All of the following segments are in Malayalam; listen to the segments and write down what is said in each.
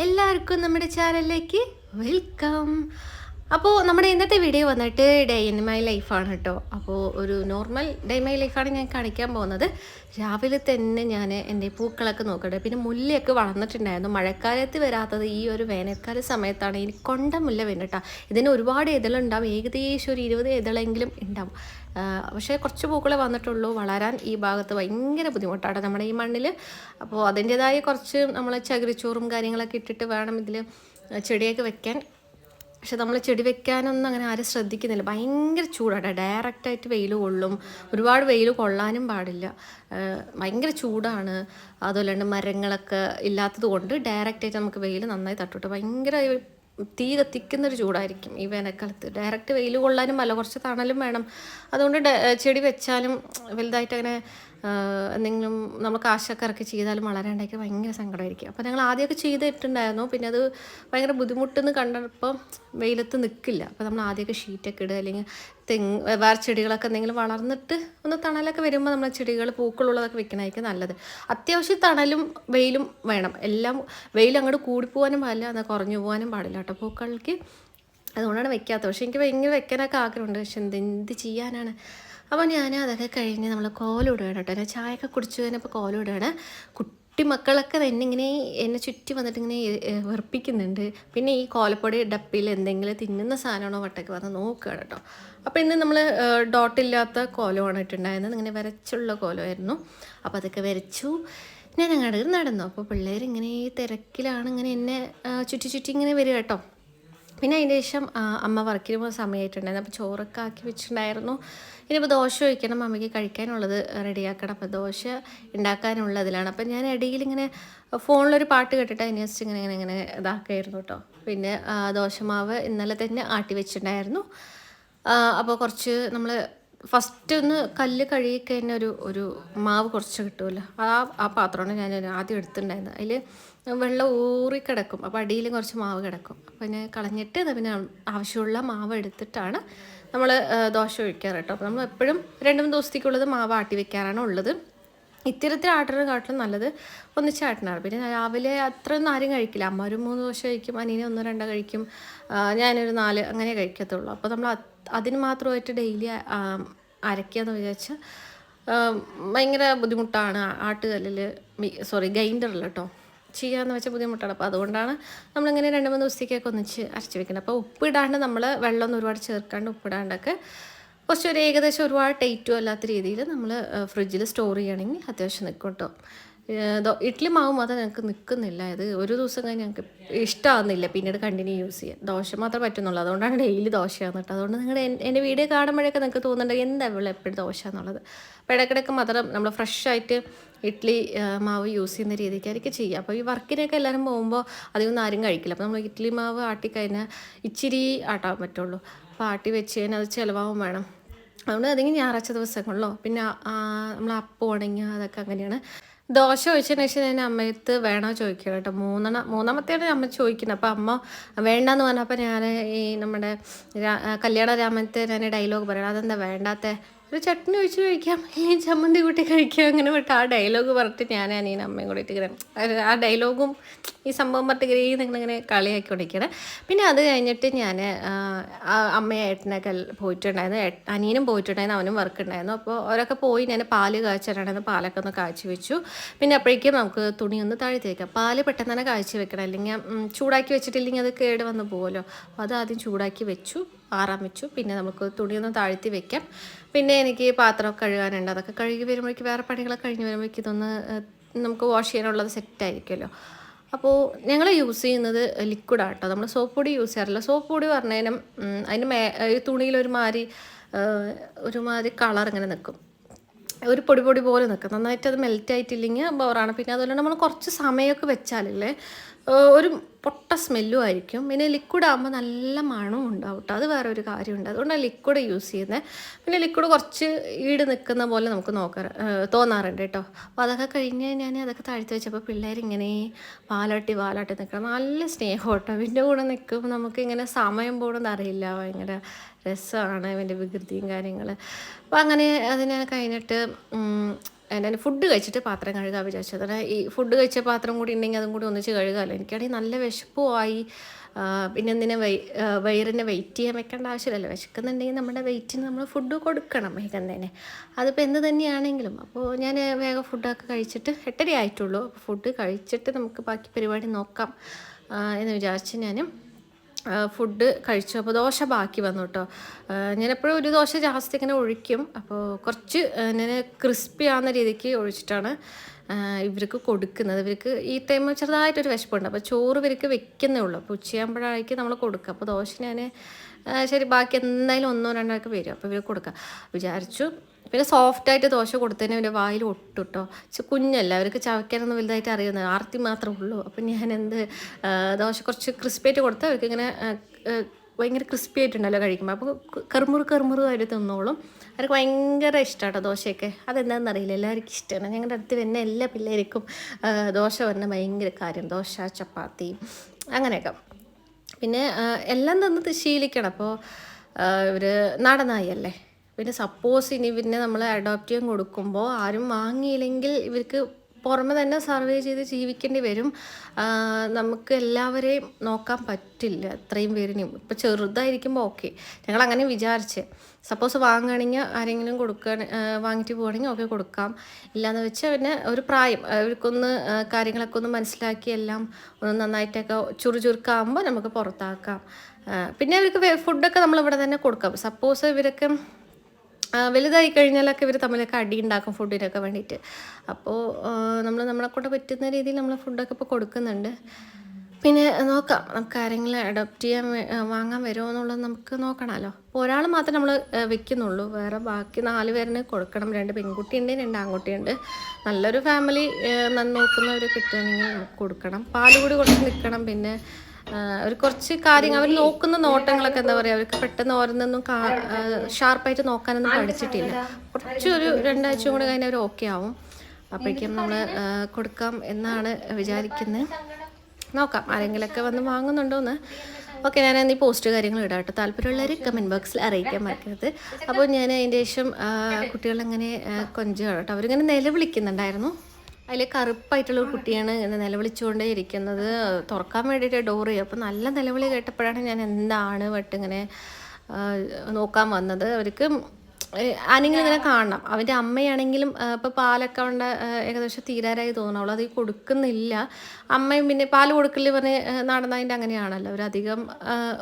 എല്ലാവർക്കും നമ്മുടെ ചാനലിലേക്ക് വെൽക്കം. അപ്പോൾ നമ്മുടെ ഇന്നത്തെ വീഡിയോ വന്നിട്ട് ഡേ ഇൻ മൈ ലൈഫാണ് കേട്ടോ അപ്പോൾ ഒരു നോർമൽ ഡേ മൈ ലൈഫാണ് ഞാൻ കാണിക്കാൻ പോകുന്നത്. രാവിലെ തന്നെ ഞാൻ എന്റെ പൂക്കളൊക്കെ നോക്കട്ടെ. പിന്നെ മുല്ലയൊക്കെ വളർന്നിട്ടുണ്ടായിരുന്നു. മഴക്കാലത്ത് വരാത്തത് ഈ ഒരു വേനൽക്കാല സമയത്താണ് ഇനി കൊണ്ട മുല്ല വേണ്ടട്ടാ ഇതിന് ഒരുപാട് ഇതളുണ്ടാവും. ഏകദേശം ഒരു ഇരുപത് ഇതളെങ്കിലും ഉണ്ടാവും. പക്ഷേ കുറച്ച് പൂക്കളെ വന്നിട്ടുള്ളൂ. വളരാൻ ഈ ഭാഗത്ത് ഭയങ്കര ബുദ്ധിമുട്ടാണ് നമ്മുടെ ഈ മണ്ണിൽ അപ്പോൾ അതിന്റേതായ കുറച്ച് നമ്മൾ ചകിരിച്ചോറും കാര്യങ്ങളൊക്കെ ഇട്ടിട്ട് വേണം ഇതിൽ ചെടിയൊക്കെ വെക്കാൻ. പക്ഷെ നമ്മൾ ചെടി വെക്കാനൊന്നും അങ്ങനെ ആരും ശ്രദ്ധിക്കുന്നില്ല. ഭയങ്കര ചൂടാണ് ഡയറക്റ്റായിട്ട് വെയിൽ കൊള്ളും. ഒരുപാട് വെയിൽ കൊള്ളാനും പാടില്ല. ഭയങ്കര ചൂടാണ്. തന്നെ മരങ്ങളൊക്കെ ഇല്ലാത്തത് കൊണ്ട് ഡയറക്റ്റായിട്ട് നമുക്ക് വെയിൽ നന്നായി തട്ടിട്ട്. ഭയങ്കര തീ കത്തിക്കുന്നൊരു ചൂടായിരിക്കും ഈ വേനൽക്കാലത്ത്. ഡയറക്റ്റ് വെയിൽ കൊള്ളാനും അല്ല കുറച്ച് തണലും വേണം. അതുകൊണ്ട് ചെടി വെച്ചാലും വലുതായിട്ട് അങ്ങനെ എന്തെങ്കിലും നമ്മൾ കാശൊക്കെ ചെയ്താലും വളരാണ്ടാക്കി ഭയങ്കര സങ്കടമായിരിക്കും. അപ്പോൾ ഞങ്ങൾ ആദ്യമൊക്കെ ചെയ്തിട്ടുണ്ടായിരുന്നു പിന്നെ അത് ഭയങ്കര ബുദ്ധിമുട്ടെന്ന് കണ്ടപ്പോൾ വെയിലത്ത് നിൽക്കില്ല അപ്പോൾ നമ്മൾ ആദ്യമൊക്കെ ഷീറ്റൊക്കെ ഇടുക അല്ലെങ്കിൽ തെങ്ങ് വേറെ ചെടികളൊക്കെ എന്തെങ്കിലും വളർന്നിട്ട് ഒന്ന് തണലൊക്കെ വരുമ്പോൾ നമ്മൾ ചെടികൾ പൂക്കളുള്ളതൊക്കെ വെക്കണമായിരിക്കും നല്ലത്. അത്യാവശ്യം തണലും വെയിലും വേണം. എല്ലാം വെയിൽ അങ്ങോട്ട് കൂടിപ്പോകാനും പാടില്ല. എന്നാൽ കുറഞ്ഞു പോകാനും പാടില്ല കേട്ടോ പൂക്കൾക്ക്. അതുകൊണ്ടാണ് വെക്കാത്തത്. പക്ഷേ എനിക്ക് ഭയങ്കര വെക്കാനൊക്കെ ആഗ്രഹമുണ്ട്. പക്ഷെ എന്ത് എന്ത് ചെയ്യാനാണ്? അപ്പോൾ ഞാൻ അതൊക്കെ കഴിഞ്ഞ് നമ്മൾ കോലിടുകയാണ് കേട്ടോ. ഞാൻ ചായയൊക്കെ കുടിച്ചു കഴിഞ്ഞപ്പോൾ കോലിടുകയാണ് കുട്ടി മക്കളൊക്കെ തന്നെ ഇങ്ങനെ എന്നെ ചുറ്റി വന്നിട്ട് ഇങ്ങനെ വെറുപ്പിക്കുന്നുണ്ട്. പിന്നെ ഈ കോലപ്പൊടി ഡപ്പിയിൽ എന്തെങ്കിലും തിന്നുന്ന സാധനമാണോ വട്ടൊക്കെ വന്ന് നോക്കുകയാണ് കേട്ടോ. അപ്പോൾ ഇന്ന് നമ്മൾ ഡോട്ടില്ലാത്ത കോലമാണ് ഇട്ടുണ്ടായിരുന്നത്. ഇങ്ങനെ വരച്ചുള്ള കോലമായിരുന്നു. അപ്പോൾ അതൊക്കെ വരച്ചു. ഞാൻ അങ്ങോട്ട് നടന്നു. അപ്പോൾ പിള്ളേർ ഇങ്ങനെ തിരക്കിലാണ് ഇങ്ങനെ എന്നെ ചുറ്റി ചുറ്റി ഇങ്ങനെ വരിക കേട്ടോ. പിന്നെ അതിന് ശേഷം അമ്മ വർക്കിന് പോകുന്ന സമയമായിട്ടുണ്ടായിരുന്നു അപ്പോൾ ചോറൊക്കെ ആക്കി വെച്ചിട്ടുണ്ടായിരുന്നു. ഇനിയിപ്പോൾ ദോശ ഒഴിക്കണം അമ്മയ്ക്ക് കഴിക്കാനുള്ളത് റെഡിയാക്കണം. അപ്പോൾ ദോശ ഉണ്ടാക്കാനുള്ളതിലാണ്. അപ്പോൾ ഞാൻ ഇടയിൽ ഇങ്ങനെ ഫോണിലൊരു പാട്ട് കേട്ടിട്ട് അതിനെ അതിനനുസരിച്ച് ഇങ്ങനെ ഇങ്ങനെ ഇങ്ങനെ ഇതാക്കായിരുന്നു കേട്ടോ പിന്നെ ദോശമാവ് ഇന്നലെ തന്നെ ആട്ടി വെച്ചിട്ടുണ്ടായിരുന്നു. അപ്പോൾ കുറച്ച് നമ്മൾ ഫസ്റ്റ് ഒന്ന് കല്ല് കഴുകി കഴിഞ്ഞ ഒരു ഒരു മാവ് കുറച്ച് കിട്ടുമല്ലോ. ആ ആ പാത്രമാണ് ഞാൻ ആദ്യം എടുത്തിട്ടുണ്ടായിരുന്നത്. അതിൽ വെള്ളം ഊറി കിടക്കും. അപ്പോൾ അടിയിൽ കുറച്ച് മാവ് കിടക്കും. അപ്പോൾ ഞാൻ കളഞ്ഞിട്ട് പിന്നെ ആവശ്യമുള്ള മാവ് എടുത്തിട്ടാണ് നമ്മൾ ദോശ ഒഴിക്കാറ് കേട്ടോ. അപ്പോൾ നമ്മൾ എപ്പോഴും രണ്ട് ദിവസത്തേക്കുള്ളത് മാവ് ആട്ടി വെക്കാറാണ് ഉള്ളത്. ഇത്തരത്തിൽ ആട്ടുന്നതിനെക്കാട്ടിലും നല്ലത് ഒന്നിച്ച് ആട്ടണാണ് പിന്നെ രാവിലെ അത്രയൊന്നും ആരും കഴിക്കില്ല. അമ്മ ഒരു മൂന്ന് ദോശ കഴിക്കും അനിയനെ ഒന്നോ രണ്ടോ കഴിക്കും. ഞാനൊരു നാല് അങ്ങനെ കഴിക്കത്തുള്ളൂ. അപ്പോൾ നമ്മൾ അതിന് മാത്രമായിട്ട് ഡെയിലി അരയ്ക്കാന്ന് വിചാരിച്ചാൽ ഭയങ്കര ബുദ്ധിമുട്ടാണ് ആട്ടുകല്ലിൽ സോറി ഗ്രൈൻഡറിൽ കേട്ടോ. ചെയ്യാന്ന് വെച്ചാൽ ബുദ്ധിമുട്ടാണ് അപ്പോൾ അതുകൊണ്ടാണ് നമ്മളിങ്ങനെ രണ്ട് മൂന്ന് ദിവസത്തേക്കൊക്കെ ഒന്നിച്ച് അരച്ച് വെക്കുന്നത് അപ്പോൾ ഉപ്പിടാണ്ട് നമ്മൾ വെള്ളമൊന്നും ഒരുപാട് ചേർക്കാണ്ട് ഉപ്പിടാണ്ടൊക്കെ കുറച്ച് ഒരു ഏകദേശം ഒരുപാട് ടൈറ്റും അല്ലാത്ത രീതിയിൽ നമ്മൾ ഫ്രിഡ്ജിൽ സ്റ്റോർ ചെയ്യുകയാണെങ്കിൽ അത്യാവശ്യം നിൽക്കും കേട്ടോ ഇഡ്ഡലി മാവ് മാത്രം ഞങ്ങൾക്ക് നിൽക്കുന്നില്ല ഇത് ഒരു ദിവസം കഴിഞ്ഞ് ഞങ്ങൾക്ക് ഇഷ്ടമാകുന്നില്ല പിന്നീട് കണ്ടിന്യൂ യൂസ് ചെയ്യാം ദോശ മാത്രമേ പറ്റുന്നുള്ളൂ. അതുകൊണ്ടാണ് ഡെയിലി ദോശയാണ് കേട്ടോ. അതുകൊണ്ട് നിങ്ങളുടെ എൻ- എന്റെ വീഡിയോ കാണുമ്പോഴൊക്കെ നിങ്ങൾക്ക് തോന്നുന്നുണ്ട് എന്താ ഇവിടെ എപ്പോഴും ദോശ എന്നുള്ളത്? അപ്പോൾ ഇടയ്ക്കിടയ്ക്ക് മാത്രം നമ്മൾ ഫ്രഷായിട്ട് ഇഡ്ഡലി മാവ് യൂസ് ചെയ്യുന്ന രീതിക്കായിരിക്കും ചെയ്യുക. അപ്പോൾ ഈ വർക്കിനൊക്കെ എല്ലാവരും പോകുമ്പോൾ അധികമൊന്നും ആരും കഴിക്കില്ല. അപ്പോൾ നമ്മൾ ഇഡ്ഡലി മാവ് ആട്ടിക്കഴിഞ്ഞാൽ ഇച്ചിരി ആട്ടാൻ പറ്റുള്ളൂ. അപ്പോൾ ആട്ടി വെച്ച് കഴിഞ്ഞാൽ അത് ചിലവാകും വേണം. അതുകൊണ്ട് അതെങ്കിൽ ഞായറാഴ്ച ദിവസങ്ങളിലോ പിന്നെ നമ്മൾ അപ്പം ഉണങ്ങിയ അതൊക്കെ അങ്ങനെയാണ്. ദോശ ഒഴിച്ചതിന് ശേഷം ഞാൻ അമ്മയത്ത് വേണോ ചോദിക്കുക കേട്ടോ. മൂന്നെണ്ണം മൂന്നാമത്തെയാണ് അമ്മ ചോദിക്കുന്നത് അപ്പോൾ അമ്മ വേണ്ടെന്ന് പറഞ്ഞപ്പോൾ ഞാൻ ഈ നമ്മുടെ കല്യാണ രാമത്തെ ഞാൻ ഡയലോഗ് പറയണം. അതെന്താ വേണ്ടാത്ത? ഒരു ചട്നി ഒഴിച്ച് കഴിക്കാം. അല്ലെങ്കിൽ ചമ്മന്തി കൂട്ടി കഴിക്കാം. അങ്ങനെ വിട്ട് ആ ഡയലോഗ് പറഞ്ഞിട്ട് ഞാൻ അനിയൻ അമ്മയും കൂടിയിട്ട് ഇങ്ങനെ ആ ഡയലോഗും ഈ സംഭവം പറഞ്ഞിട്ട് ഇങ്ങനെ കളിയാക്കി കൊടുക്കണം പിന്നെ അത് കഴിഞ്ഞിട്ട് ഞാൻ അമ്മയും ഏട്ടനൊക്കെ പോയിട്ടുണ്ടായിരുന്നു. അനിയനും പോയിട്ടുണ്ടായിരുന്നു. അവനും വർക്ക് ഉണ്ടായിരുന്നു. അപ്പോൾ അവരൊക്കെ പോയി ഞാൻ പാൽ കാച്ചിട്ടുണ്ടായിരുന്നു പാലൊക്കെ ഒന്ന് കാച്ചി വെച്ചു. പിന്നെ അപ്പോഴേക്കും നമുക്ക് തുണി ഒന്ന് താഴ്ത്തി വെക്കാം പാൽ പെട്ടെന്ന് തന്നെ കാഴ്ച വെക്കണം. അല്ലെങ്കിൽ ചൂടാക്കി വെച്ചിട്ടില്ലെങ്കിൽ അത് കേട് വന്ന് പോകുമല്ലോ അപ്പോൾ അത് ആദ്യം ചൂടാക്കി വെച്ചു. ആറാൻ വെച്ചു പിന്നെ നമുക്ക് തുണിയൊന്ന് താഴ്ത്തി വെക്കാം. പിന്നെ എനിക്ക് പാത്രം കഴുകാനുണ്ട്. അതൊക്കെ കഴുകി വരുമ്പോഴേക്ക് വേറെ പണികളൊക്കെ കഴിഞ്ഞ് വരുമ്പോഴേക്ക് ഇതൊന്ന് നമുക്ക് വാഷ് ചെയ്യാനുള്ളത് സെറ്റായിരിക്കുമല്ലോ. അപ്പോൾ ഞങ്ങൾ യൂസ് ചെയ്യുന്നത് ലിക്വിഡാണ് കേട്ടോ നമ്മൾ സോപ്പ് പൊടി യൂസ് ചെയ്യാറില്ല. സോപ്പ് പൊടി പറഞ്ഞതിനും അതിന് മേ തുണിയിൽ ഒരുമാതിരി ഒരുമാതിരി കളർ ഇങ്ങനെ നിൽക്കും. ഒരു പൊടി പൊടി പോലെ നിൽക്കും. നന്നായിട്ട് അത് മെൽറ്റ് ആയിട്ടില്ലെങ്കിൽ ബോറാണ് പിന്നെ അതുപോലെ നമ്മൾ കുറച്ച് സമയമൊക്കെ വെച്ചാലല്ലേ ഒരു പൊട്ട സ്മെല്ലും ആയിരിക്കും. പിന്നെ ലിക്വിഡ് ആകുമ്പോൾ നല്ല മണവും ഉണ്ടാവും കേട്ടോ അത് വേറെ ഒരു കാര്യമുണ്ട്. അതുകൊണ്ടാണ് ലിക്വിഡ് യൂസ് ചെയ്യുന്നത് പിന്നെ ലിക്വിഡ് കുറച്ച് ഈട് നിൽക്കുന്ന പോലെ നമുക്ക് നോക്കാറ് തോന്നാറുണ്ട് കേട്ടോ അപ്പോൾ അതൊക്കെ കഴിഞ്ഞ് ഞാൻ അതൊക്കെ താഴ്ത്തി വെച്ചപ്പോൾ പിള്ളേരിങ്ങനെ പാലാട്ടി പാലാട്ടി നിൽക്കണം നല്ല സ്നേഹം കേട്ടോ ഇവന്റെ കൂടെ നിൽക്കുമ്പോൾ നമുക്കിങ്ങനെ സമയം പോകണമെന്ന് അറിയില്ല. ഭയങ്കര രസമാണ് ഇവന്റെ വികൃതിയും കാര്യങ്ങൾ അപ്പോൾ അങ്ങനെ അതിനെ കഴിഞ്ഞിട്ട് ഞാൻ ഫുഡ് കഴിച്ചിട്ട് പാത്രം കഴുകാൻ വിചാരിച്ചത് ഈ ഫുഡ് കഴിച്ച പാത്രം കൂടി ഉണ്ടെങ്കിൽ അതും കൂടി ഒന്നിച്ച് കഴുകാമല്ലോ എനിക്കാണെങ്കിൽ നല്ല വിശപ്പുമായി പിന്നെ എന്തിനാ വൈ വയറിനെ വെയിറ്റ് ചെയ്യാൻ വെക്കേണ്ട ആവശ്യമില്ലല്ലോ. വിശക്കുന്നുണ്ടെങ്കിൽ നമ്മുടെ വെയിറ്റിന് നമ്മൾ ഫുഡ് കൊടുക്കണം വേഗം തന്നെ. അതിപ്പോൾ എന്ത് തന്നെയാണെങ്കിലും. അപ്പോൾ ഞാൻ വേഗം ഫുഡൊക്കെ കഴിച്ചിട്ട് എട്ടര ആയിട്ടുള്ളൂ അപ്പോൾ ഫുഡ് കഴിച്ചിട്ട് നമുക്ക് ബാക്കി പരിപാടി നോക്കാം എന്ന് വിചാരിച്ച് ഞാനും ഫുഡ് കഴിച്ചു. അപ്പോൾ ദോശ ബാക്കി വന്നു കേട്ടോ ഞാനെപ്പോഴും ഒരു ദോശ ജാസ്തി ഇങ്ങനെ ഒഴിക്കും. അപ്പോൾ കുറച്ച് ഞാൻ ക്രിസ്പി ആവുന്ന രീതിക്ക് ഒഴിച്ചിട്ടാണ് ഇവർക്ക് കൊടുക്കുന്നത്. ഇവർക്ക് ഈ ടൈം ചെറുതായിട്ടൊരു വിശപ്പുണ്ട്. അപ്പോൾ ചോറ് ഇവർക്ക് വെക്കുന്നേ ഉള്ളൂ. അപ്പോൾ ഉച്ചയാകുമ്പോഴായിരിക്കും നമ്മൾ കൊടുക്കുക അപ്പോൾ ദോശ ഞാൻ ശരി ബാക്കി എന്തായാലും ഒന്നോ രണ്ടോ ഒക്കെ വരും. അപ്പോൾ ഇവർക്ക് കൊടുക്കുക വിചാരിച്ചു പിന്നെ സോഫ്റ്റായിട്ട് ദോശ കൊടുത്തതിന് അവന്റെ വായിൽ ഒട്ടുട്ടോ. കുഞ്ഞല്ല അവർക്ക് ചവയ്ക്കാനൊന്നും വലുതായിട്ട് അറിയുന്നത് ആർത്തി മാത്രമേ ഉള്ളൂ. അപ്പം ഞാൻ എന്ത് ദോശ കുറച്ച് ക്രിസ്പിയായിട്ട് കൊടുത്ത് അവർക്ക് ഇങ്ങനെ ഭയങ്കര ക്രിസ്പി ആയിട്ടുണ്ടല്ലോ കഴിക്കുമ്പോൾ അപ്പോൾ കറുമുറു കറുമുറു ആയിട്ട് തിന്നോളും. അവർക്ക് ഭയങ്കര ഇഷ്ടമാട്ടോ ദോശയൊക്കെ. അതെന്താണെന്ന് അറിയില്ല എല്ലാവർക്കും ഇഷ്ടമാണ് ഞങ്ങളുടെ അടുത്ത് വരുന്ന എല്ലാ പിള്ളേർക്കും ദോശ വരുന്ന ഭയങ്കര കാര്യം. ദോശ ചപ്പാത്തി അങ്ങനെയൊക്കെ. പിന്നെ എല്ലാം തന്നത് ശീലിക്കണം. അപ്പോൾ ഇവർ നാടനായല്ലേ പിന്നെ സപ്പോസ് ഇനി പിന്നെ നമ്മൾ അഡോപ്റ്റ് ചെയ്യാൻ കൊടുക്കുമ്പോൾ ആരും വാങ്ങിയില്ലെങ്കിൽ ഇവർക്ക് പുറമെ തന്നെ സർവേ ചെയ്ത് ജീവിക്കേണ്ടി വരും. നമുക്ക് എല്ലാവരെയും നോക്കാൻ പറ്റില്ല. അത്രയും പേരിനെയും ഇപ്പോൾ ചെറുതായിരിക്കുമ്പോൾ ഓക്കെ ഞങ്ങൾ അങ്ങനെ വിചാരിച്ച്. സപ്പോസ് വാങ്ങുകയാണെങ്കിൽ ആരെങ്കിലും കൊടുക്കുക വാങ്ങിയിട്ട് പോവുകയാണെങ്കിൽ ഓക്കെ കൊടുക്കാം. ഇല്ലയെന്ന് വെച്ചാൽ പിന്നെ ഒരു പ്രായം അവർക്കൊന്ന് കാര്യങ്ങളൊക്കെ ഒന്ന് മനസ്സിലാക്കി എല്ലാം ഒന്ന് നന്നായിട്ടൊക്കെ ചുറു ചുരുക്കാകുമ്പോൾ നമുക്ക് പുറത്താക്കാം. പിന്നെ അവർക്ക് ഫുഡൊക്കെ നമ്മൾ ഇവിടെ തന്നെ കൊടുക്കാം. സപ്പോസ് ഇവരൊക്കെ വലുതായി കഴിഞ്ഞാലൊക്കെ ഇവർ തമ്മിലൊക്കെ അടി ഉണ്ടാക്കും ഫുഡിനൊക്കെ വേണ്ടിയിട്ട്. അപ്പോൾ നമ്മൾ നമ്മളെ കൊണ്ട് പറ്റുന്ന രീതിയിൽ നമ്മൾ ഫുഡൊക്കെ ഇപ്പോൾ കൊടുക്കുന്നുണ്ട്. പിന്നെ നോക്കാം നമുക്ക് ആരെങ്കിലും അഡോപ്റ്റ് ചെയ്യാൻ വാങ്ങാൻ വരുമോ എന്നുള്ളത് നമുക്ക് നോക്കണമല്ലോ അപ്പോൾ ഒരാൾ മാത്രമേ നമ്മൾ വെക്കുന്നുള്ളൂ. വേറെ ബാക്കി നാല് പേരിന് കൊടുക്കണം. രണ്ട് പെൺകുട്ടിയുണ്ട് രണ്ട് ആൺകുട്ടിയുണ്ട്. നല്ലൊരു ഫാമിലി നോക്കുന്നവർ കിട്ടുകയാണെങ്കിൽ കൊടുക്കണം. പാൽ കൂടി കുറച്ച് നിൽക്കണം. പിന്നെ അവർ കുറച്ച് കാര്യങ്ങൾ അവർ നോക്കുന്ന നോട്ടങ്ങളൊക്കെ എന്താ പറയുക അവർക്ക് പെട്ടെന്ന് ഓരോന്നൊന്നും ഷാർപ്പായിട്ട് നോക്കാനൊന്നും പഠിച്ചിട്ടില്ല. കുറച്ച് ഒരു രണ്ടാഴ്ച കൂടെ കഴിഞ്ഞാൽ അവർ ഓക്കെ ആവും. അപ്പോഴേക്കും നമ്മൾ കൊടുക്കാം എന്നാണ് വിചാരിക്കുന്നത് നോക്കാം ആരെങ്കിലൊക്കെ വന്ന് വാങ്ങുന്നുണ്ടോയെന്ന് ഓക്കെ ഞാൻ ഈ പോസ്റ്റ് കാര്യങ്ങൾ ഇടാം കേട്ടോ. താല്പര്യമുള്ളവർ കമന്റ് ബോക്സിൽ അറിയിക്കാൻ മറക്കരുത്. അപ്പോൾ ഞാൻ അതിന്റെ ശേഷം കുട്ടികളെങ്ങനെ കൊഞ്ചുകയാണ് കേട്ടോ. അവരിങ്ങനെ നിലവിളിക്കുന്നുണ്ടായിരുന്നു. അതിൽ കറുപ്പായിട്ടുള്ള കുട്ടിയാണ് ഇങ്ങനെ നിലവിളിച്ചുകൊണ്ടേ ഇരിക്കുന്നത്. തുറക്കാൻ വേണ്ടിയിട്ട് ഡോർ ചെയ്യും. അപ്പോൾ നല്ല നിലവിളി കേട്ടപ്പോഴാണ് ഞാൻ എന്താണ് വട്ടിങ്ങനെ നോക്കാൻ വന്നത്. അവർക്ക് ആനെങ്കിലും ഇങ്ങനെ കാണണം. അവന്റെ അമ്മയാണെങ്കിലും ഇപ്പോൾ പാലൊക്കെ ഉണ്ട് ഏകദേശം തീരാറായി തോന്നണം അത് കൊടുക്കുന്നില്ല. അമ്മയും പിന്നെ പാൽ കൊടുക്കൽ പറഞ്ഞ് നടന്നതിന്റെ അങ്ങനെയാണല്ലോ. അവരധികം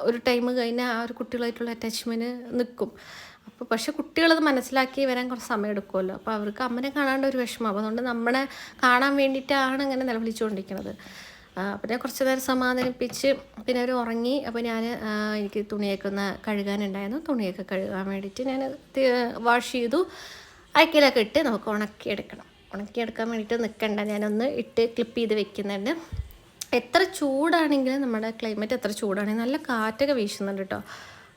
ഒരു ടൈം കഴിഞ്ഞാൽ ആ ഒരു കുട്ടികളായിട്ടുള്ള അറ്റാച്ച്മെന്റ് നിൽക്കും. അപ്പോൾ പക്ഷേ കുട്ടികളത് മനസ്സിലാക്കി വരാൻ കുറച്ച് സമയം എടുക്കുമല്ലോ. അപ്പോൾ അവർക്ക് അമ്മനെ കാണാണ്ട് ഒരു വിഷമം. അപ്പോൾ അതുകൊണ്ട് നമ്മളെ കാണാൻ വേണ്ടിയിട്ടാണ് ഇങ്ങനെ നിലവിളിച്ചുകൊണ്ടിരിക്കുന്നത്. പിന്നെ കുറച്ച് നേരം സമാധാനിപ്പിച്ച് പിന്നെ അവർ ഉറങ്ങി. അപ്പോൾ ഞാൻ എനിക്ക് തുണിയൊക്കെ ഒന്ന് കഴുകാനുണ്ടായിരുന്നു. തുണിയൊക്കെ കഴുകാൻ വേണ്ടിയിട്ട് ഞാൻ വാഷ് ചെയ്തു. അയക്കലൊക്കെ ഇട്ട് നമുക്ക് ഉണക്കിയെടുക്കണം ഉണക്കിയെടുക്കാൻ വേണ്ടിയിട്ട് നിൽക്കണ്ട ഞാനൊന്ന് ഇട്ട് ക്ലിപ്പ് ചെയ്ത് വെക്കുന്നുണ്ട്. എത്ര ചൂടാണെങ്കിലും നമ്മുടെ ക്ലൈമറ്റ് എത്ര ചൂടാണെങ്കിലും നല്ല കാറ്റൊക്കെ വീശുന്നുണ്ട് കേട്ടോ.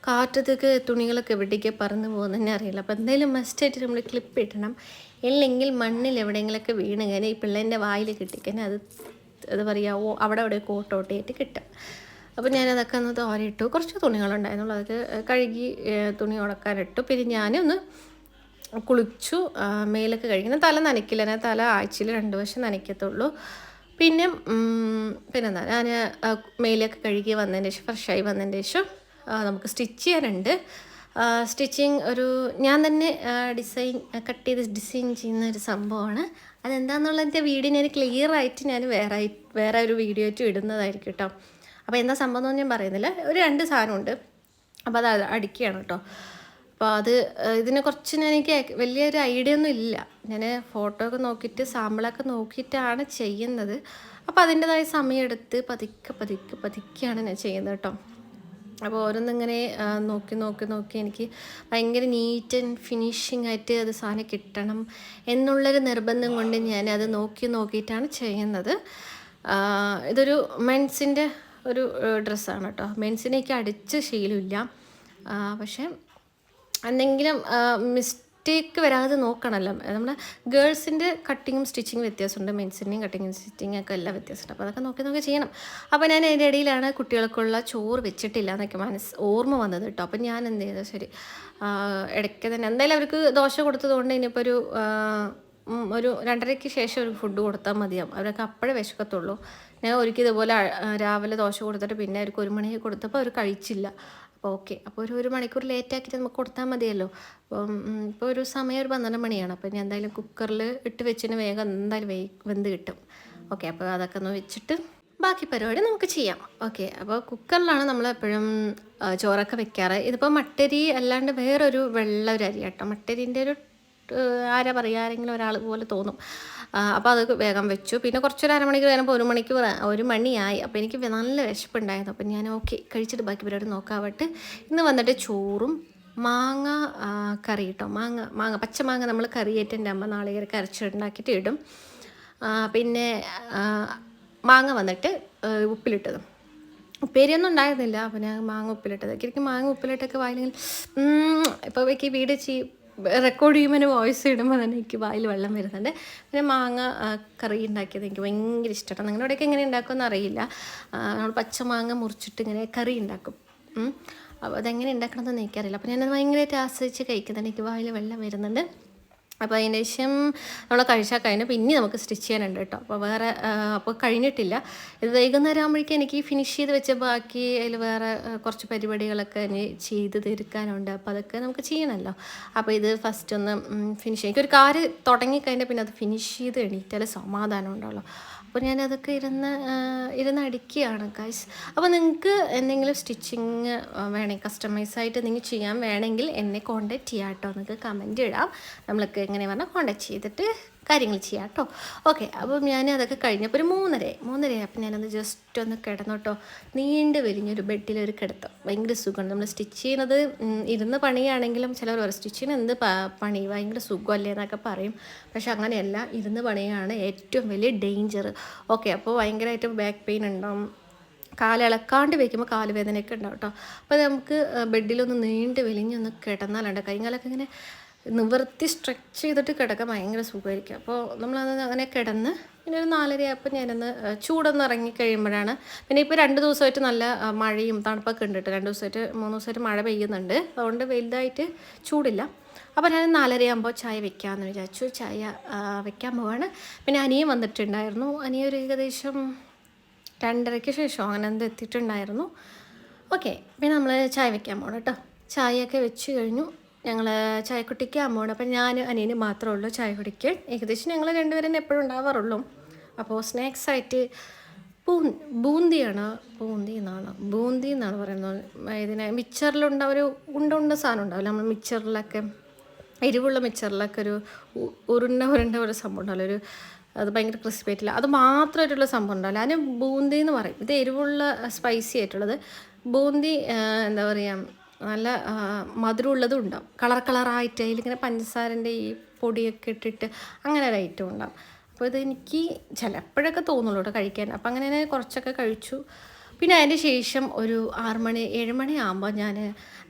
കാറ്റത്തൊക്കെ തുണികളൊക്കെ എവിടേക്ക് പറന്ന് പോകുന്നതന്നെ അറിയില്ല. അപ്പോൾ എന്തായാലും മസ്റ്റായിട്ട് നമ്മൾ ക്ലിപ്പ് ഇടണം. ഇല്ലെങ്കിൽ മണ്ണിൽ എവിടെയെങ്കിലുമൊക്കെ വീണ് കഴിഞ്ഞാൽ ഈ പിള്ളേന്റെ വായിൽ കിട്ടിക്കഴിഞ്ഞാൽ അത് അത് പറയുക ഓ അവിടെ അവിടെ കോട്ടോട്ടിയായിട്ട് കിട്ടും. അപ്പോൾ ഞാനതൊക്കെ ഒന്ന് തോരയിട്ടു. കുറച്ച് തുണികളുണ്ടായിരുന്നുള്ളൂ. അതൊക്കെ കഴുകി തുണി ഉണക്കാനിട്ടു. പിന്നെ ഞാനൊന്ന് കുളിച്ചു മേലൊക്കെ കഴിക്കണം തല നനയ്ക്കില്ല. ഞാൻ തല ആഴ്ചയിൽ രണ്ട് വശം നനയ്ക്കത്തുള്ളൂ. പിന്നെ പിന്നെന്താ? ഞാൻ മേലൊക്കെ കഴുകി വന്നതിന് ശേഷം ഫ്രഷായി വന്നതിന് ശേഷം നമുക്ക് സ്റ്റിച്ച് ചെയ്യാനുണ്ട്. സ്റ്റിച്ചിങ് ഒരു ഞാൻ തന്നെ ഡിസൈൻ കട്ട് ചെയ്ത് ഡിസൈൻ ചെയ്യുന്ന ഒരു സംഭവമാണ്. അതെന്താണെന്നുള്ളതിന്റെ വീഡിയോ ഞാൻ ക്ലിയർ ആയിട്ട് ഞാൻ വേറെ വേറെ ഒരു വീഡിയോ ആയിട്ട് ഇടുന്നതായിരിക്കും കേട്ടോ അപ്പോൾ എന്താ സംഭവം എന്നൊന്നും ഞാൻ പറയുന്നില്ല. ഒരു രണ്ട് സാധനമുണ്ട്. അപ്പോൾ അത് അടിക്കുകയാണ് കേട്ടോ അപ്പോൾ അത് ഇതിനെ കുറച്ച് ഞാൻ എനിക്ക് വലിയൊരു ഐഡിയ ഒന്നും ഇല്ല. ഞാൻ ഫോട്ടോ ഒക്കെ നോക്കിയിട്ട് സാമ്പിളൊക്കെ നോക്കിയിട്ടാണ് ചെയ്യുന്നത്. അപ്പോൾ അതിന്റെതായ സമയമെടുത്ത് പതുക്കെ പതുക്കെ പതുക്കെയാണ് ഞാൻ ചെയ്യുന്നത് കേട്ടോ അപ്പോൾ ഓരോന്നിങ്ങനെ നോക്കി നോക്കി നോക്കി എനിക്ക് ഭയങ്കര നീറ്റ് ആൻഡ് ഫിനിഷിംഗ് ആയിട്ട് അത് സാധനം കിട്ടണം എന്നുള്ളൊരു നിർബന്ധം കൊണ്ട് ഞാൻ അത് നോക്കി നോക്കിയിട്ടാണ് ചെയ്യുന്നത്. ഇതൊരു മെൻസിന്റെ ഒരു ഡ്രസ്സാണ് കേട്ടോ. മെൻസിനേക്ക് അടിച്ച് ശീലമില്ല. പക്ഷേ എന്തെങ്കിലും മിസ്റ്റേക്ക് വരാതെ നോക്കണമല്ലോ നമ്മുടെ ഗേൾസിന്റെ കട്ടിങ്ങും സ്റ്റിച്ചിങ്ങും വ്യത്യാസമുണ്ട്. മെൻസിന്റെയും കട്ടിങ്ങും സ്റ്റിച്ചിങ്ങും ഒക്കെ എല്ലാം വ്യത്യാസമുണ്ട്. അപ്പോൾ അതൊക്കെ നോക്കി നോക്കി ചെയ്യണം. അപ്പോൾ ഞാൻ അതിന്റെ ഇടയിലാണ് കുട്ടികൾക്കുള്ള ചോറ് വെച്ചിട്ടില്ല എന്നൊക്കെ മനസ്സ് ഓർമ്മ വന്നത് കേട്ടോ. അപ്പം ഞാൻ എന്ത് ചെയ്തു? ശരി ഇടയ്ക്ക് തന്നെ എന്തായാലും അവർക്ക് ദോശ കൊടുത്തതുകൊണ്ട് ഇനിയിപ്പോൾ ഒരു ഒരു രണ്ടരയ്ക്ക് ശേഷം ഒരു ഫുഡ് കൊടുത്താൽ മതിയാവും. അവരൊക്കെ അപ്പോഴേ വിശക്കത്തുള്ളൂ. ഞാൻ ഒരുക്കി ഇതുപോലെ രാവിലെ ദോശ കൊടുത്തിട്ട് പിന്നെ അവർക്ക് ഒരു മണിക്ക് കൊടുത്തപ്പോൾ അവർ കഴിച്ചില്ല. ഓക്കെ. അപ്പോൾ ഒരു ഒരു മണിക്കൂർ ലേറ്റ് ആക്കിയിട്ട് നമുക്ക് കൊടുത്താൽ മതിയല്ലോ. അപ്പം ഇപ്പോൾ ഒരു സമയം ഒരു പന്ത്രണ്ട് മണിയാണ്. അപ്പോൾ ഇനി എന്തായാലും കുക്കറിൽ ഇട്ട് വെച്ചിന് വേഗം എന്തായാലും വേ വെന്ത് കിട്ടും. ഓക്കെ. അപ്പോൾ അതൊക്കെ ഒന്ന് വെച്ചിട്ട് ബാക്കി പരിപാടി നമുക്ക് ചെയ്യാം. ഓക്കെ. അപ്പോൾ കുക്കറിലാണ് നമ്മൾ എപ്പോഴും ചോറൊക്കെ വെക്കാറ്. ഇതിപ്പോൾ മട്ടരി അല്ലാണ്ട് വേറൊരു വെള്ള ഒരു അരി കേട്ടോ മട്ടരിന്റെ ഒരു ആരാ പറയുക ആരെങ്കിലും ഒരാൾ പോലെ തോന്നും. അപ്പോൾ അത് വേഗം വെച്ചു. പിന്നെ കുറച്ചൊരു അരമണിക്കൂർ കഴിഞ്ഞപ്പോൾ ഒരു മണിക്കൂർ ഒരു മണിയായി. അപ്പോൾ എനിക്ക് നല്ല വിശപ്പുണ്ടായിരുന്നു. അപ്പം ഞാൻ ഓക്കെ കഴിച്ചിട്ട് ബാക്കി പരിപാടി നോക്കാവട്ട്. ഇന്ന് വന്നിട്ട് ചോറും മാങ്ങ കറി കേട്ടോ മാങ്ങ മാങ്ങ പച്ചമാങ്ങ നമ്മൾ കറിയേറ്റ് എന്റെ അമ്മ നാളികേര കരച്ചിട്ടുണ്ടാക്കിയിട്ട് ഇടും. പിന്നെ മാങ്ങ വന്നിട്ട് ഉപ്പിലിട്ടതും. ഉപ്പേരിയൊന്നും ഉണ്ടായിരുന്നില്ല. അപ്പം ഞാൻ മാങ്ങ ഉപ്പിലിട്ടത്. എനിക്ക് മാങ്ങ ഉപ്പിലിട്ടൊക്കെ വായിലെങ്കിൽ ഇപ്പോൾ വെക്കി വീട് ചെയ് റെക്കോർഡ് ചെയ്യുമ്പോൾ വോയിസ് ഇടുമ്പോൾ തന്നെ എനിക്ക് വായിൽ വെള്ളം വരുന്നുണ്ട്. പിന്നെ മാങ്ങ കറി ഉണ്ടാക്കിയത് എനിക്ക് ഭയങ്കര ഇഷ്ടമാണ് നിങ്ങളുടെ ഇവിടെയൊക്കെ എങ്ങനെ ഉണ്ടാക്കുമെന്ന് അറിയില്ല. നമ്മൾ പച്ചമാങ്ങ മുറിച്ചിട്ട് ഇങ്ങനെ കറി ഉണ്ടാക്കും. അപ്പോൾ അതെങ്ങനെ ഉണ്ടാക്കണമെന്ന് എനിക്കറിയില്ല. അപ്പോൾ ഞാനത് ഭയങ്കരമായിട്ട് ആസ്വദിച്ച് കഴിക്കുന്നുണ്ട് എനിക്ക് വായിൽ വെള്ളം വരുന്നുണ്ട്. അപ്പോൾ അതിന് ശേഷം നമ്മൾ കഴിച്ചാൽ കഴിഞ്ഞ് പിന്നെ നമുക്ക് സ്റ്റിച്ച് ചെയ്യാനുണ്ട് കേട്ടോ. അപ്പോൾ വേറെ അപ്പോൾ കഴിഞ്ഞിട്ടില്ല. ഇത് വൈകുന്നേരം ആകുമ്പോഴേക്കും എനിക്ക് ഫിനിഷ് ചെയ്ത് വെച്ച ബാക്കി അതിൽ വേറെ കുറച്ച് പരിപാടികളൊക്കെ ഇനി ചെയ്ത് തീർക്കാനുണ്ട്. അപ്പോൾ അതൊക്കെ നമുക്ക് ചെയ്യണമല്ലോ. അപ്പോൾ ഇത് ഫസ്റ്റ് ഒന്ന് ഫിനിഷ് എനിക്കൊരു കാര്യം തുടങ്ങിക്കഴിഞ്ഞാൽ പിന്നെ അത് ഫിനിഷ് ചെയ്ത് എണീറ്റാൽ സമാധാനം ഉണ്ടാവുള്ളൂ. അപ്പോൾ ഞാനതൊക്കെ ഇരുന്ന് ഇരുന്ന് അടിക്കുകയാണ് ഗൈസ് അപ്പോൾ നിങ്ങൾക്ക് എന്തെങ്കിലും സ്റ്റിച്ചിങ് വേണമെങ്കിൽ കസ്റ്റമൈസ് ആയിട്ട് നിങ്ങൾ ചെയ്യാൻ വേണമെങ്കിൽ എന്നെ കോൺടാക്റ്റ് ചെയ്യാം കേട്ടോ നിങ്ങൾക്ക് കമന്റ് ഇടാം. നമ്മൾക്ക് എങ്ങനെ പറഞ്ഞാൽ കോണ്ടാക്ട് ചെയ്തിട്ട് കാര്യങ്ങൾ ചെയ്യാം കേട്ടോ ഓക്കെ അപ്പം ഞാൻ അതൊക്കെ കഴിഞ്ഞപ്പോൾ ഒരു മൂന്നര മൂന്നര അപ്പം ഞാനൊന്ന് ജസ്റ്റ് ഒന്ന് കിടന്നു കേട്ടോ നീണ്ട് വലിഞ്ഞൊരു ബെഡിലൊരു കിടത്തം. ഭയങ്കര സുഖമാണ്. നമ്മൾ സ്റ്റിച്ച് ചെയ്യുന്നത് ഇരുന്ന് പണിയാണെങ്കിലും ചിലർ പറയും ചെയ്യുന്ന എന്ത് പണി? ഭയങ്കര സുഖമല്ലേ? എന്നൊക്കെ പറയും. പക്ഷെ അങ്ങനെയല്ല. ഇരുന്ന് പണിയാണ് ഏറ്റവും വലിയ ഡേഞ്ചർ ഓക്കെ അപ്പോൾ ഭയങ്കരമായിട്ട് ബാക്ക് പെയിൻ ഉണ്ടാവും. കാലിളക്കാണ്ട് വയ്ക്കുമ്പോൾ വെക്കുമ്പോൾ കാൽ വേദനയൊക്കെ ഉണ്ടാവും കേട്ടോ അപ്പോൾ നമുക്ക് ബെഡിലൊന്ന് നീണ്ട് വലിഞ്ഞൊന്ന് കിടന്നാലുണ്ട്. കൈകാലൊക്കെ ഇങ്ങനെ നിവർത്തി സ്ട്രെച്ച് ചെയ്തിട്ട് കിടക്കാൻ ഭയങ്കര സുഖമായിരിക്കും. അപ്പോൾ നമ്മളത് അങ്ങനെ കിടന്ന് പിന്നെ ഒരു നാലരയായപ്പോൾ ഞാനൊന്ന് ചൂടൊന്ന് ഇറങ്ങി കഴിയുമ്പോഴാണ്. പിന്നെ ഇപ്പോൾ രണ്ട് ദിവസമായിട്ട് നല്ല മഴയും തണുപ്പൊക്കെ ഉണ്ട് കേട്ടോ രണ്ട് ദിവസമായിട്ട് മൂന്ന് ദിവസമായിട്ട് മഴ പെയ്യുന്നുണ്ട്. അതുകൊണ്ട് വലുതായിട്ട് ചൂടില്ല. അപ്പോൾ ഞാൻ നാലരയാകുമ്പോൾ ചായ വെക്കാമെന്ന് വിചാരിച്ചു. ചായ വെക്കാൻ പോവാണ്. പിന്നെ അനിയൻ വന്നിട്ടുണ്ടായിരുന്നു. അനിയ ഒരു ഏകദേശം രണ്ടരയ്ക്ക് ശേഷം അങ്ങനെ എന്ത് എത്തിയിട്ടുണ്ടായിരുന്നു. ഓക്കെ പിന്നെ നമ്മൾ ചായ വെക്കാൻ പോകണം കേട്ടോ. ചായയൊക്കെ വെച്ച് കഴിഞ്ഞു. ഞങ്ങൾ ചായ കുട്ടിക്ക് പോകണം അപ്പം ഞാൻ അനിയന് മാത്രമേ ഉള്ളൂ ചായ കുടിക്ക് ഏകദേശം ഞങ്ങൾ രണ്ടുപേരും എപ്പോഴും ഉണ്ടാവാറുള്ളൂ. അപ്പോൾ സ്നാക്സ് ആയിട്ട് പൂ ബൂന്തിയാണ്. ബൂന്തി എന്നാണ് ബൂന്തി എന്നാണ് പറയുന്നത്. ഇതിനെ മിക്സറിലുണ്ട ഒരു ഉണ്ട ഉണ്ട സാധനം ഉണ്ടാവില്ല? നമ്മൾ മിക്സറിലൊക്കെ എരിവുള്ള മിക്സറിലൊക്കെ ഒരു ഉരുണ്ട ഉരുണ്ട ഒരു സംഭവം ഉണ്ടാവില്ല? ഒരു അത് ഭയങ്കര ക്രിസ്പി ആയിട്ടില്ല. അത് മാത്രമായിട്ടുള്ള സംഭവം ഉണ്ടാവില്ല. അതിന് ബൂന്തി എന്ന് പറയും. ഇത് എരിവുള്ള സ്പൈസി ആയിട്ടുള്ളത്. ബൂന്തി എന്താ പറയുക നല്ല മധുരമുള്ളതും ഉണ്ടാവും. കളർ കളറായിട്ട് അതിലിങ്ങനെ പഞ്ചസാരന്റെ ഈ പൊടിയൊക്കെ ഇട്ടിട്ട് അങ്ങനെ ഒരു ഐറ്റം ഉണ്ടാവും. അപ്പോൾ ഇത് എനിക്ക് ചിലപ്പോഴൊക്കെ തോന്നുള്ളൂ കേട്ടോ കഴിക്കാൻ. അപ്പം അങ്ങനെ കുറച്ചൊക്കെ കഴിച്ചു. പിന്നെ അതിന് ശേഷം ഒരു ആറ് മണി ഏഴ് മണി ആകുമ്പോൾ ഞാൻ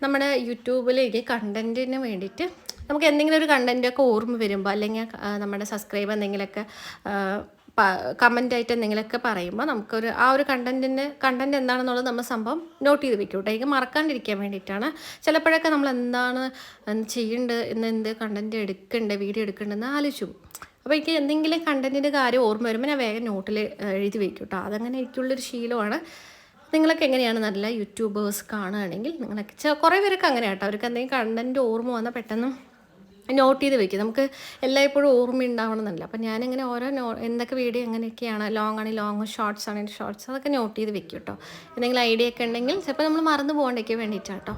നമ്മുടെ യൂട്യൂബിലേക്ക് കണ്ടന്റിന് വേണ്ടിയിട്ട് നമുക്ക് എന്തെങ്കിലും ഒരു കണ്ടന്റൊക്കെ ഓർമ്മ വരുമ്പോൾ അല്ലെങ്കിൽ നമ്മുടെ സബ്സ്ക്രൈബ് എന്തെങ്കിലുമൊക്കെ കമന്റ് ആയിട്ട് എന്തെങ്കിലുമൊക്കെ പറയുമ്പോൾ നമുക്കൊരു ആ ഒരു കണ്ടന്റിന്റെ കണ്ടന്റ് എന്താണെന്നുള്ളത് നമ്മൾ സംഭവം നോട്ട് ചെയ്ത് വെക്കും കേട്ടോ. എനിക്ക് മറക്കാണ്ടിരിക്കാൻ വേണ്ടിയിട്ടാണ്. ചിലപ്പോഴൊക്കെ നമ്മൾ എന്താണ് എന്ത് ചെയ്യേണ്ടത് ഇന്ന് എന്ത് കണ്ടന്റ് എടുക്കേണ്ടത് വീഡിയോ എടുക്കേണ്ടതെന്ന് ആലോചിച്ചു. അപ്പോൾ എനിക്ക് എന്തെങ്കിലും കണ്ടന്റിന്റെ കാര്യം ഓർമ്മ വരുമ്പോൾ ഞാൻ വേഗം നോട്ടിൽ എഴുതി വെക്കും കേട്ടോ. അതങ്ങനെ എനിക്കുള്ളൊരു ശീലമാണ്. നിങ്ങളൊക്കെ എങ്ങനെയാണ് നല്ല യൂട്യൂബേഴ്സ് കാണുകയാണെങ്കിൽ നിങ്ങളൊക്കെ കുറേ പേരൊക്കെ അങ്ങനെ കേട്ടോ. അവർക്ക് എന്തെങ്കിലും കണ്ടന്റ് ഓർമ്മ വന്നാൽ പെട്ടെന്ന് നോട്ട് ചെയ്ത് വെക്കും നമുക്ക് എല്ലായ്പ്പോഴും ഓർമ്മ ഉണ്ടാവണമെന്നില്ല അപ്പം ഞാനിങ്ങനെ ഓരോ നോ എന്തൊക്കെ വീഡിയോ എങ്ങനെയൊക്കെയാണ് ലോങ് ആണെങ്കിൽ ലോങ് ഷോർട്സ് ആണെങ്കിൽ ഷോർട്സ് അതൊക്കെ നോട്ട് ചെയ്ത് വെക്കും കേട്ടോ എന്തെങ്കിലും ഐഡിയ ഒക്കെ ഉണ്ടെങ്കിൽ ചിലപ്പോൾ നമ്മൾ മറന്നു പോകേണ്ടൊക്കെ വേണ്ടിയിട്ടാണ് കേട്ടോ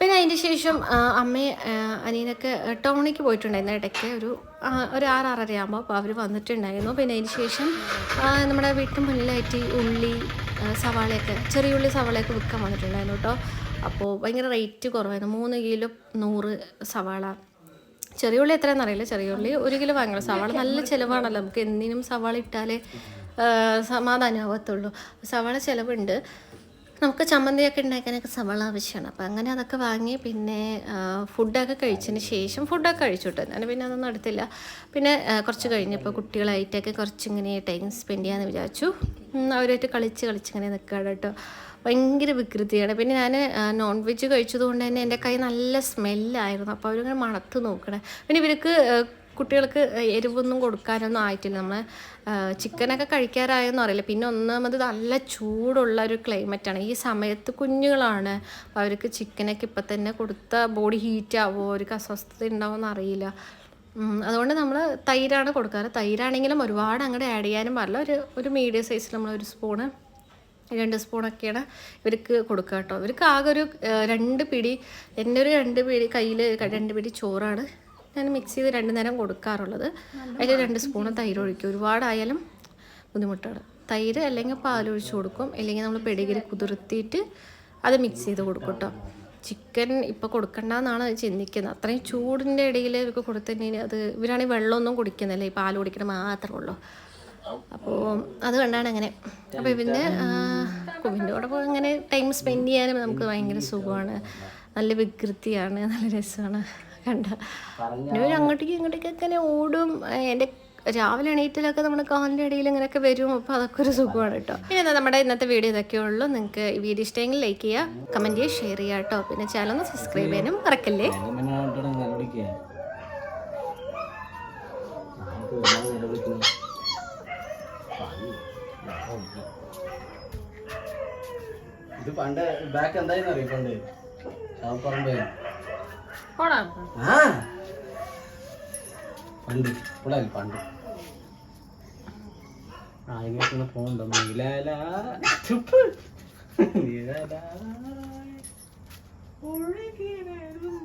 പിന്നെ അതിന്റെ ശേഷം അമ്മയെ അനിയനൊക്കെ ടൗണിലേക്ക് പോയിട്ടുണ്ടായിരുന്നു. ഇടയ്ക്ക് ഒരു ഒരു ആറ് ആകുമ്പോൾ അപ്പോൾ അവർ വന്നിട്ടുണ്ടായിരുന്നു. പിന്നെ അതിന് ശേഷം നമ്മുടെ വീട്ടിന് മുന്നിലായിട്ട് ഉള്ളി സവാളയൊക്കെ ചെറിയ ഉള്ളി സവാളയൊക്കെ വിൽക്കാൻ വന്നിട്ടുണ്ടായിരുന്നു കേട്ടോ അപ്പോൾ ഭയങ്കര റേറ്റ് കുറവായിരുന്നു. മൂന്ന് കിലോ നൂറ് സവാള ചെറിയ ഉള്ളി എത്രയാണെന്ന് അറിയില്ല. ചെറിയ ഉള്ളി ഒരു കിലോ വാങ്ങണം സവാള നല്ല ചിലവാണല്ലോ. നമുക്ക് എന്തിനും സവാള ഇട്ടാലേ സമാധാനമാവത്തുള്ളൂ സവാള ചിലവുണ്ട്. നമുക്ക് ചമ്മന്തിയൊക്കെ ഉണ്ടാക്കാനൊക്കെ സവാള ആവശ്യമാണ്. അപ്പോൾ അങ്ങനെ അതൊക്കെ വാങ്ങി പിന്നെ ഫുഡൊക്കെ കഴിച്ചതിന് ശേഷം ഫുഡൊക്കെ കഴിച്ചു കേട്ടോ. ഞാൻ പിന്നെ അതൊന്നും എടുത്തില്ല. പിന്നെ കുറച്ച് കഴിഞ്ഞപ്പോൾ കുട്ടികളായിട്ടൊക്കെ കുറച്ചിങ്ങനെ ടൈം സ്പെൻഡ് ചെയ്യാമെന്ന് വിചാരിച്ചു. അവരായിട്ട് കളിച്ച് കളിച്ചിങ്ങനെ നിൽക്കുകയാണ് കേട്ടോ. ഭയങ്കര വികൃതിയാണ്. പിന്നെ ഞാൻ നോൺ വെജ് കഴിച്ചതുകൊണ്ട് തന്നെ എന്റെ കൈ നല്ല സ്മെല്ലായിരുന്നു അപ്പോൾ അവരിങ്ങനെ മണത്ത് നോക്കണേ. പിന്നെ ഇവർക്ക് കുട്ടികൾക്ക് എരിവൊന്നും കൊടുക്കാനൊന്നും ആയിട്ടില്ല. നമ്മൾ ചിക്കനൊക്കെ കഴിക്കാറായെന്ന് അറിയില്ല. പിന്നെ ഒന്നാമത് നല്ല ചൂടുള്ള ഒരു ക്ലൈമറ്റാണ് ഈ സമയത്ത് കുഞ്ഞുങ്ങളാണ്. അപ്പോൾ അവർക്ക് ചിക്കനൊക്കെ ഇപ്പം തന്നെ കൊടുത്ത ബോഡി ഹീറ്റ് ആവുമോ അവർക്ക് അസ്വസ്ഥത ഉണ്ടാവുമെന്ന് അറിയില്ല. അതുകൊണ്ട് നമ്മൾ തൈരാണ് കൊടുക്കാറ്. തൈരാണെങ്കിലും ഒരുപാട് അങ്ങോട്ട് ആഡ് ചെയ്യാനും പാടില്ല. ഒരു ഒരു മീഡിയം സൈസിൽ നമ്മൾ ഒരു സ്പൂണ് രണ്ട് സ്പൂണൊക്കെയാണ് ഇവർക്ക് കൊടുക്കുക കേട്ടോ. ഇവർക്ക് ആകെ ഒരു രണ്ട് പിടി എന്റെ ഒരു രണ്ട് പിടി കയ്യിൽ രണ്ട് പിടി ചോറാണ്. ഞാൻ മിക്സ് ചെയ്ത് രണ്ട് നേരം കൊടുക്കാറുള്ളത്. അതിൽ രണ്ട് സ്പൂണ് തൈര് ഒഴിക്കും. ഒരുപാടായാലും ബുദ്ധിമുട്ടാണ്. തൈര് അല്ലെങ്കിൽ പാലൊഴിച്ച് കൊടുക്കും. അല്ലെങ്കിൽ നമ്മൾ പെടികിരി കുതിർത്തിയിട്ട് അത് മിക്സ് ചെയ്ത് കൊടുക്കും കേട്ടോ. ചിക്കൻ ഇപ്പോൾ കൊടുക്കണ്ടെന്നാണ് ചിന്തിക്കുന്നത്. അത്രയും ചൂടിന്റെ ഇടയിൽ ഇവർക്ക് കൊടുത്തു കഴിഞ്ഞാൽ അത് ഇവരാണെങ്കിൽ വെള്ളമൊന്നും കുടിക്കുന്നില്ല ഈ പാൽ കുടിക്കണം മാത്രമേ ഉള്ളൂ. അപ്പോൾ അത് കണ്ടാണ് അങ്ങനെ. അപ്പോൾ പിന്നെ പോയി അങ്ങനെ ടൈം സ്പെൻഡ് ചെയ്യാനും നമുക്ക് ഭയങ്കര സുഖമാണ്. നല്ല വികൃതിയാണ് നല്ല രസമാണ് കണ്ട. പിന്നെ അങ്ങോട്ടേക്കും ഇങ്ങോട്ടേക്കൊക്കെ ഇങ്ങനെ ഓടും. എന്റെ രാവിലെ എണീറ്റിലൊക്കെ നമ്മുടെ കാലിന്റെ ഇടയിൽ ഇങ്ങനെയൊക്കെ വരും. അപ്പോൾ അതൊക്കെ ഒരു സുഖമാണ് കേട്ടോ. പിന്നെ എന്താ നമ്മുടെ ഇന്നത്തെ വീഡിയോ ഇതൊക്കെ ഉള്ളൂ. നിങ്ങൾക്ക് ഈ വീഡിയോ ഇഷ്ടമെങ്കിൽ ലൈക്ക് ചെയ്യുക കമന്റ് ചെയ്യുക ഷെയർ ചെയ്യുക കേട്ടോ. പിന്നെ ചാനൽ സബ്സ്ക്രൈബ് ചെയ്യാനും മറക്കല്ലേ? ഇത് പണ്ട് ബാക്ക് എന്തായിരുന്നു അറിയോ പണ്ട്? ശവപ്പറമ്പ് ആ. പണ്ട്. ഇവിടെ പണ്ട്. ആ ഇങ്ങനെ പോണ്ടോ നീലാല. ചുപ്പ്. നീലാല. ഒഴുകിവരും